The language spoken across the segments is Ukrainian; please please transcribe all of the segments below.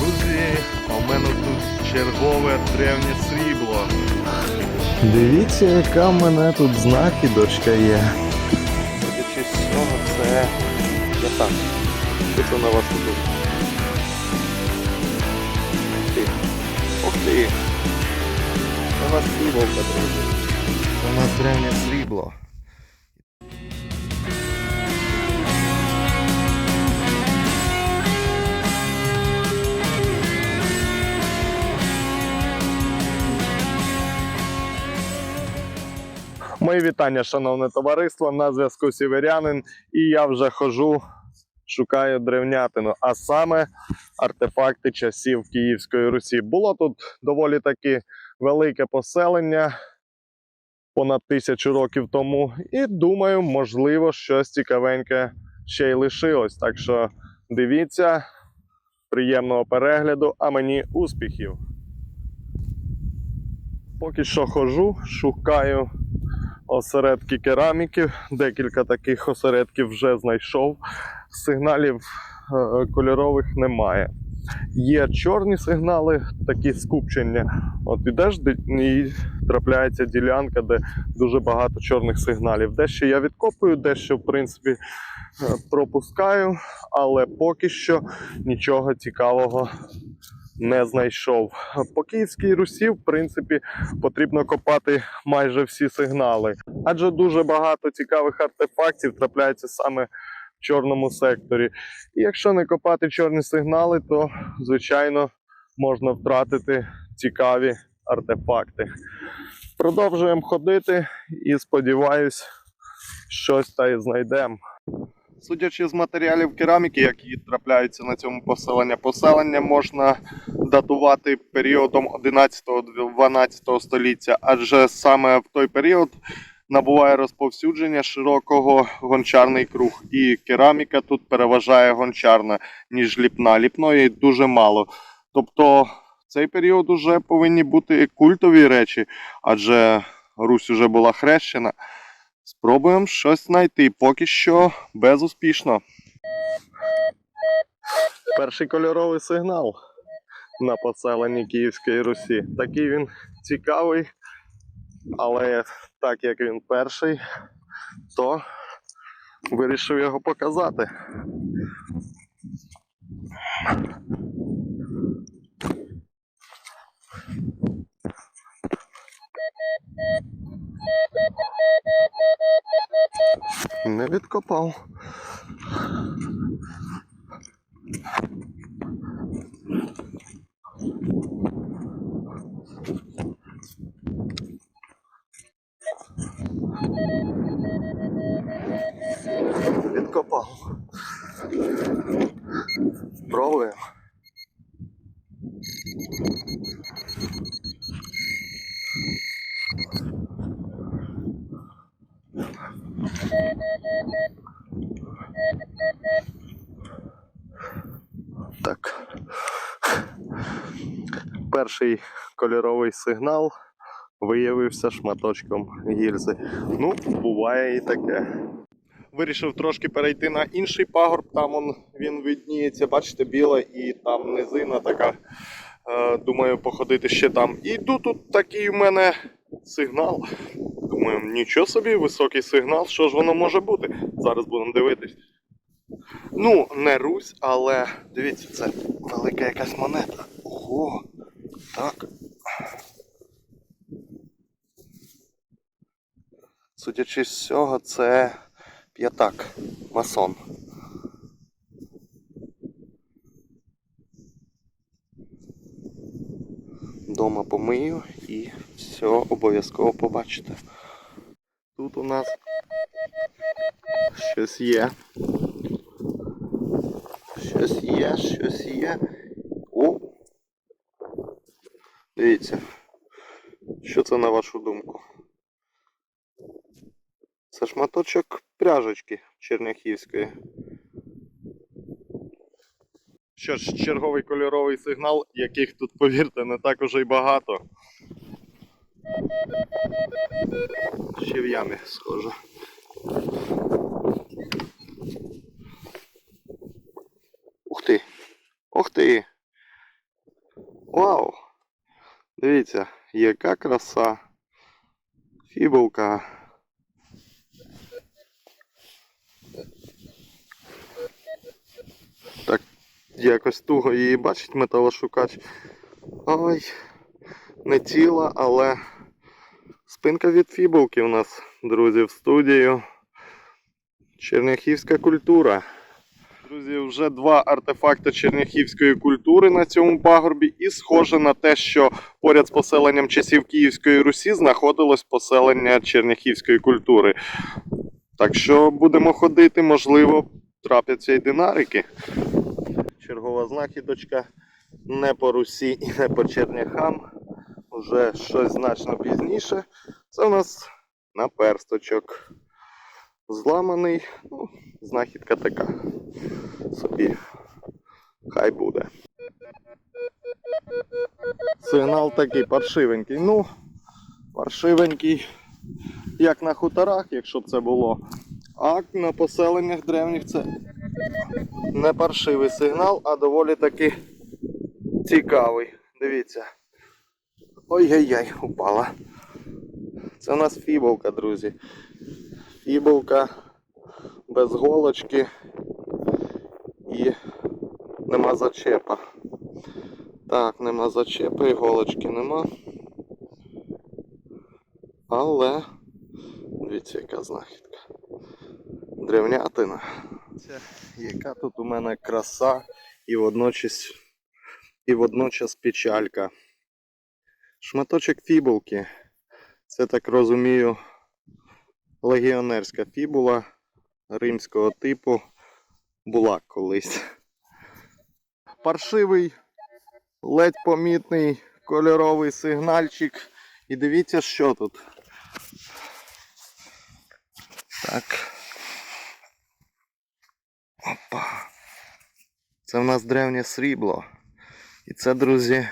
Друзі, а в мене тут чергове древнє срібло. Дивіться, яка в мене тут знахідочка є. Судячи з цього, це я так. Що це на вашу думку? Ух ти. Це у нас срібло, друзі. Це у нас древнє срібло. Мої вітання, шановне товариство. На зв'язку Сіверянин, і я вже хожу, шукаю древнятину, а саме артефакти часів Київської Русі. Було тут доволі таки велике поселення понад тисячу років тому. І думаю, можливо, щось цікавеньке ще й лишилось. Так що дивіться, приємного перегляду, а мені успіхів. Поки що хожу, шукаю осередки кераміки. Декілька таких осередків вже знайшов. Сигналів е, кольорових немає. Є чорні сигнали, такі скупчення. От ідеш і трапляється ділянка, де дуже багато чорних сигналів. Дещо я відкопую, дещо, в принципі, е, пропускаю, але поки що нічого цікавого не знайшов. По Київській Русі, в принципі, потрібно копати майже всі сигнали, адже дуже багато цікавих артефактів трапляється саме в чорному секторі. І якщо не копати чорні сигнали, то звичайно можна втратити цікаві артефакти. Продовжуємо ходити і сподіваюсь, щось та й знайдемо. Судячи з матеріалів кераміки, які трапляються на цьому поселенні, поселення можна датувати періодом 11-12 століття, адже саме в той період набуває розповсюдження широкого гончарний круг, і кераміка тут переважає гончарна, ніж ліпна. Ліпної дуже мало. Тобто в цей період вже повинні бути культові речі, адже Русь вже була хрещена. Спробуємо щось знайти. Поки що безуспішно. Перший кольоровий сигнал на поселенні Київської Русі. Такий він цікавий, але так як він перший, то вирішив його показати. Не відкопав. Відкопав. Пробуємо. Так. Перший кольоровий сигнал виявився шматочком гільзи. Ну, буває і таке. Вирішив трошки перейти на інший пагорб, там он, він видніється, бачите, біла і там низина така. Е, думаю, походити ще там. І тут, тут такий у мене сигнал. Думаю, нічого собі, високий сигнал, що ж воно може бути? Зараз будемо дивитись. Ну, не Русь, але дивіться, це велика якась монета. Ого, так. Судячи з цього, це п'ятак, масон. Дома помию і все обов'язково побачите. Тут у нас щось є. Щось є, щось є. О! Дивіться. Що це на вашу думку? Це шматочок пряжечки черняхівської. Що ж, черговий кольоровий сигнал, яких тут, повірте, не так уже й багато. Ще в ямі схоже. Ух ти! Ух ти! Вау! Дивіться, яка краса. Фібулка. Так, якось туго її бачить металошукач. Ой, не тіла, але спинка від фібулки у нас, друзі, в студію. Черняхівська культура. Друзі, вже два артефакти черняхівської культури на цьому пагорбі, і схоже на те, що поряд з поселенням часів Київської Русі знаходилось поселення черняхівської культури. Так що будемо ходити, можливо, трапляться й динарики. Чергова знахідочка не по Русі і не по Черняхам. Вже щось значно пізніше. Це у нас наперсточок. Зламаний, ну, знахідка така. Собі. Хай буде. Сигнал такий паршивенький. Ну, паршивенький, як на хуторах, якщо б це було. А на поселеннях древніх це не паршивий сигнал, а доволі таки цікавий. Дивіться. Ой-яй-яй, упала. Це у нас фіболка, друзі. Фіболка без голочки і нема зачепа. Так, нема зачепа і голочки нема. Але дивіться, яка знахідка. Древнятина. Це яка тут у мене краса і водночас, і водночас печалька. Шматочок фібулки. Це так розумію легіонерська фібула римського типу була колись. Паршивий, ледь помітний кольоровий сигнальчик. І дивіться, що тут. Так. Опа. Це в нас древнє срібло. І це, друзі,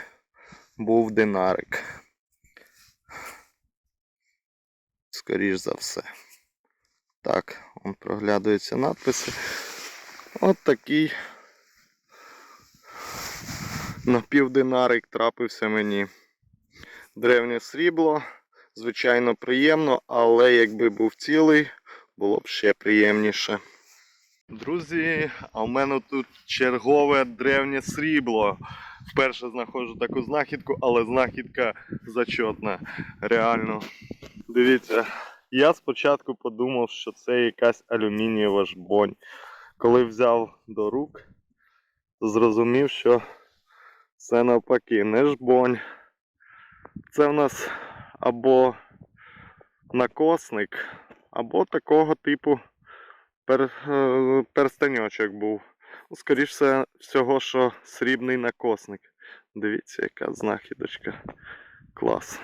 був динарик. Скоріш за все. Так, он проглядуються надписи. От такий напівдинарик трапився мені. Древнє срібло. Звичайно, приємно, але якби був цілий, було б ще приємніше. Друзі, а в мене тут чергове древнє срібло. Вперше знаходжу таку знахідку, але знахідка зачотна. Реально. Дивіться, я спочатку подумав, що це якась алюмінієва жбонь. Коли взяв до рук, зрозумів, що це навпаки не жбонь. Це в нас або накосник, або такого типу пер, е, перстеньочок був. Ну, Скоріше всього, що срібний накосник. Дивіться, яка знахідочка. Клас.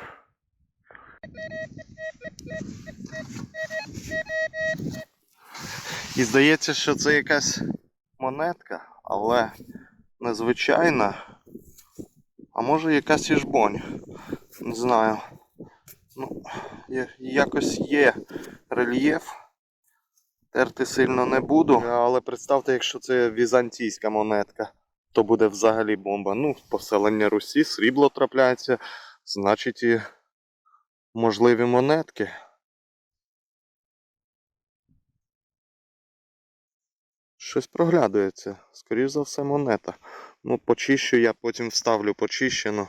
І здається, що це якась монетка, але незвичайна. А може якась і жбонь. Не знаю. Ну, якось є рельєф. Терти сильно не буду. Але представте, якщо це візантійська монетка, то буде взагалі бомба. Ну, поселення Русі, срібло трапляється, значить і можливі монетки. Щось проглядується. Скоріше за все, монета. Ну, почищу я потім вставлю почищену.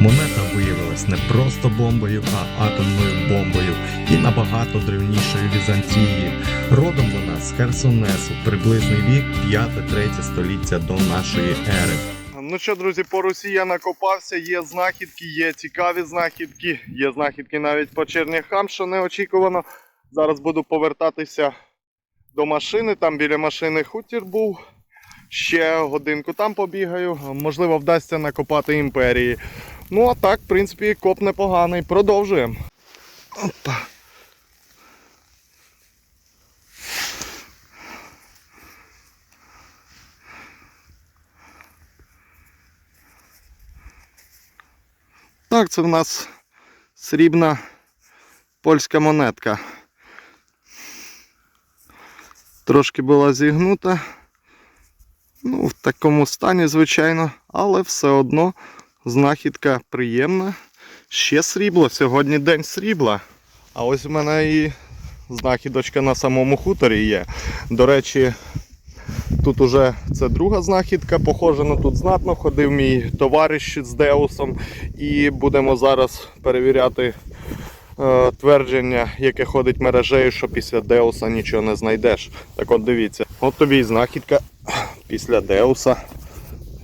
Монета виявилась не просто бомбою, а атомною бомбою і набагато древнішої Візантії. Родом вона з Херсонесу, приблизний вік 5-3 століття до нашої ери. Ну що, друзі, по Русі я накопався, є знахідки, є цікаві знахідки, є знахідки навіть по черняхам, що неочікувано. Зараз буду повертатися до машини. Там біля машини хутір був. Ще годинку там побігаю. Можливо, вдасться накопати імперії. Ну, а так, в принципі, коп непоганий. Продовжуємо. Опа. Так, це в нас срібна польська монетка. Трошки була зігнута, Ну, в такому стані, звичайно, але все одно знахідка приємна. Ще срібло, сьогодні день срібла. А ось в мене і знахідочка на самому хуторі є. До речі, тут уже це друга знахідка. Похоже, на тут знатно ходив мій товариш з Деусом. І будемо зараз перевіряти твердження, яке ходить мережею, що після Деуса нічого не знайдеш. Так от дивіться, от тобі і знахідка після Деуса.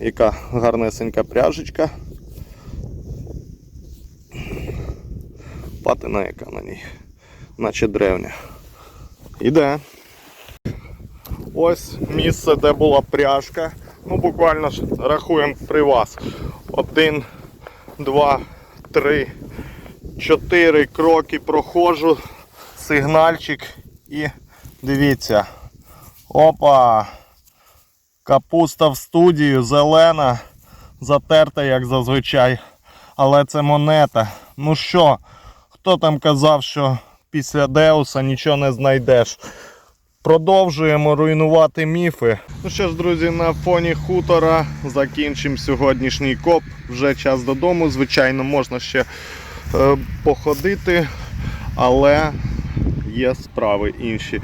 Яка гарнесенька пряжечка. Патина яка на ній, наче древня. Іде. Ось місце, де була пряжка. Ну, буквально ж рахуємо при вас. Один, два, три, чотири кроки проходжу, сигнальчик і дивіться. Опа! Капуста в студію, зелена, затерта, як зазвичай. Але це монета. Ну що, хто там казав, що після Деуса нічого не знайдеш? Продовжуємо руйнувати міфи. Ну що ж, друзі, на фоні хутора закінчимо сьогоднішній коп. Вже час додому. Звичайно, можна ще походити, але є справи інші.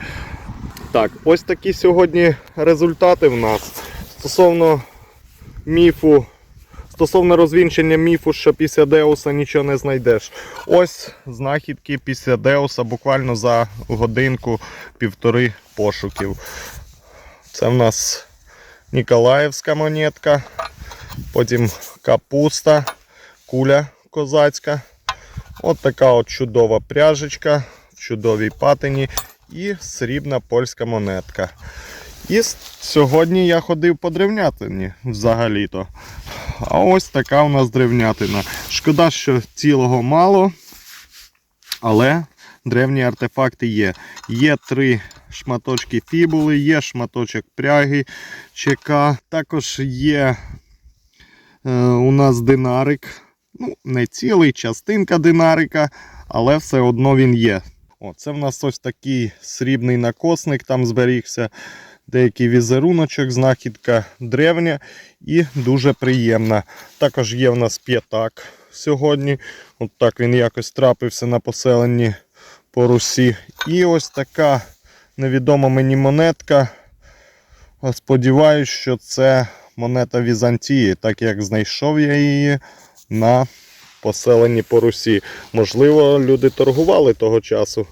Так, ось такі сьогодні результати в нас. Стосовно міфу, стосовно розвінчення міфу, що після Деуса нічого не знайдеш. Ось знахідки після Деуса буквально за годинку-півтори пошуків. Це в нас Ніколаївська монетка, потім капуста, куля козацька. От така от чудова пряжечка в чудовій патині і срібна польська монетка. І сьогодні я ходив по древнятині взагалі-то. А ось така у нас древнятина. Шкода, що цілого мало, але древні артефакти є. Є три шматочки фібули, є шматочок пряги ЧК. Також є е, у нас динарик. Ну, не цілий, частинка динарика, але все одно він є. О, це в нас ось такий срібний накосник, там зберігся деякий візеруночок, знахідка древня і дуже приємна. Також є в нас п'ятак сьогодні. От так він якось трапився на поселенні по Русі. І ось така невідома мені монетка. Сподіваюсь, що це монета Візантії, так як знайшов я її на поселенні по Русі. Можливо, люди торгували того часу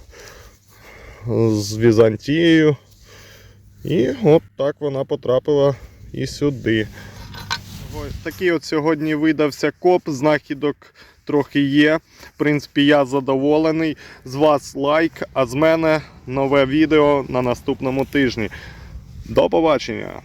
з Візантією. І от так вона потрапила і сюди. Ось такий от сьогодні видався коп, знахідок трохи є. В принципі, я задоволений. З вас лайк, а з мене нове відео на наступному тижні. До побачення!